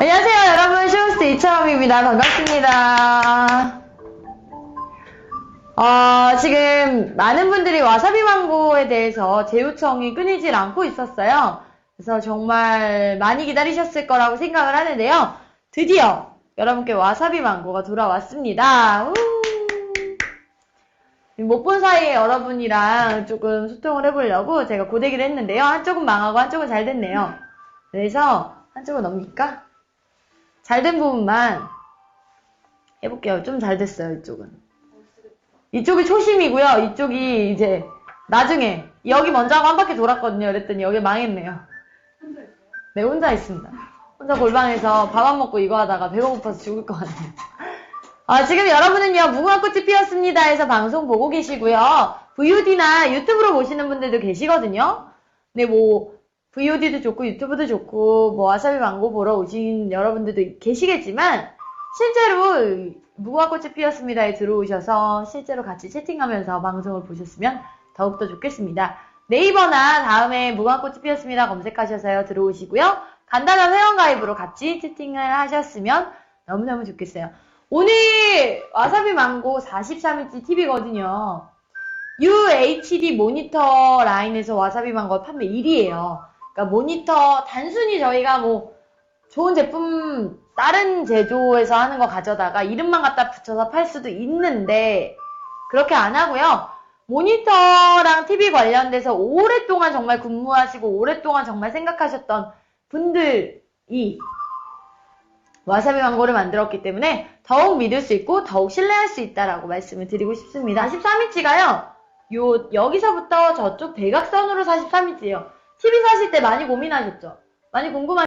안녕하세요, 여러분. 쇼호스트 이차범입니다. 반갑습니다. 어, 지금 많은 분들이 와사비 망고에 대해서 제 요청이 끊이질 않고 있었어요. 그래서 정말 많이 기다리셨을 거라고 생각을 하는데요. 드디어 여러분께 와사비 망고가 돌아왔습니다. 못 본 사이에 여러분이랑 조금 소통을 해보려고 제가 고데기를 했는데요. 한쪽은 망하고 한쪽은 잘 됐네요. 그래서 한쪽은 넘길까? 잘 된 부분만 해볼게요. 좀 잘 됐어요, 이쪽은. 이쪽이 초심이고요. 이쪽이 이제 나중에 여기 먼저 하고 한 바퀴 돌았거든요. 그랬더니 여기 망했네요. 네, 혼자 있습니다. 혼자 골방에서 밥 안 먹고 이거 하다가 배가 고파서 죽을 것 같네요. 아, 지금 여러분은요, 무궁화 꽃이 피었습니다 해서 방송 보고 계시고요. VOD나 유튜브로 보시는 분들도 계시거든요. 네, 뭐, VOD도 좋고 유튜브도 좋고, 뭐, 와사비 망고 보러 오신 여러분들도 계시겠지만, 실제로 무궁화 꽃이 피었습니다에 들어오셔서 실제로 같이 채팅하면서 방송을 보셨으면 더욱더 좋겠습니다. 네이버나 다음에 무궁화 꽃이 피었습니다 검색하셔서요 들어오시고요. 간단한 회원가입으로 같이 채팅을 하셨으면 너무너무 좋겠어요. 오늘 와사비 망고 43인치 TV거든요. UHD 모니터 라인에서 와사비 망고 판매 1위에요. 그러니까 모니터 단순히 저희가 뭐 좋은 제품 다른 제조에서 하는 거 가져다가 이름만 갖다 붙여서 팔 수도 있는데 그렇게 안 하고요. 모니터랑 TV 관련돼서 오랫동안 정말 근무하시고 오랫동안 정말 생각하셨던 분들이 와사비 망고를 만들었기 때문에 더욱 믿을 수 있고 더욱 신뢰할 수 있다라고 말씀을 드리고 싶습니다. 43인치가요. 요 여기서부터 저쪽 대각선으로 43인치예요. TV 사실 때 많이 고민하셨죠? 많이 궁금하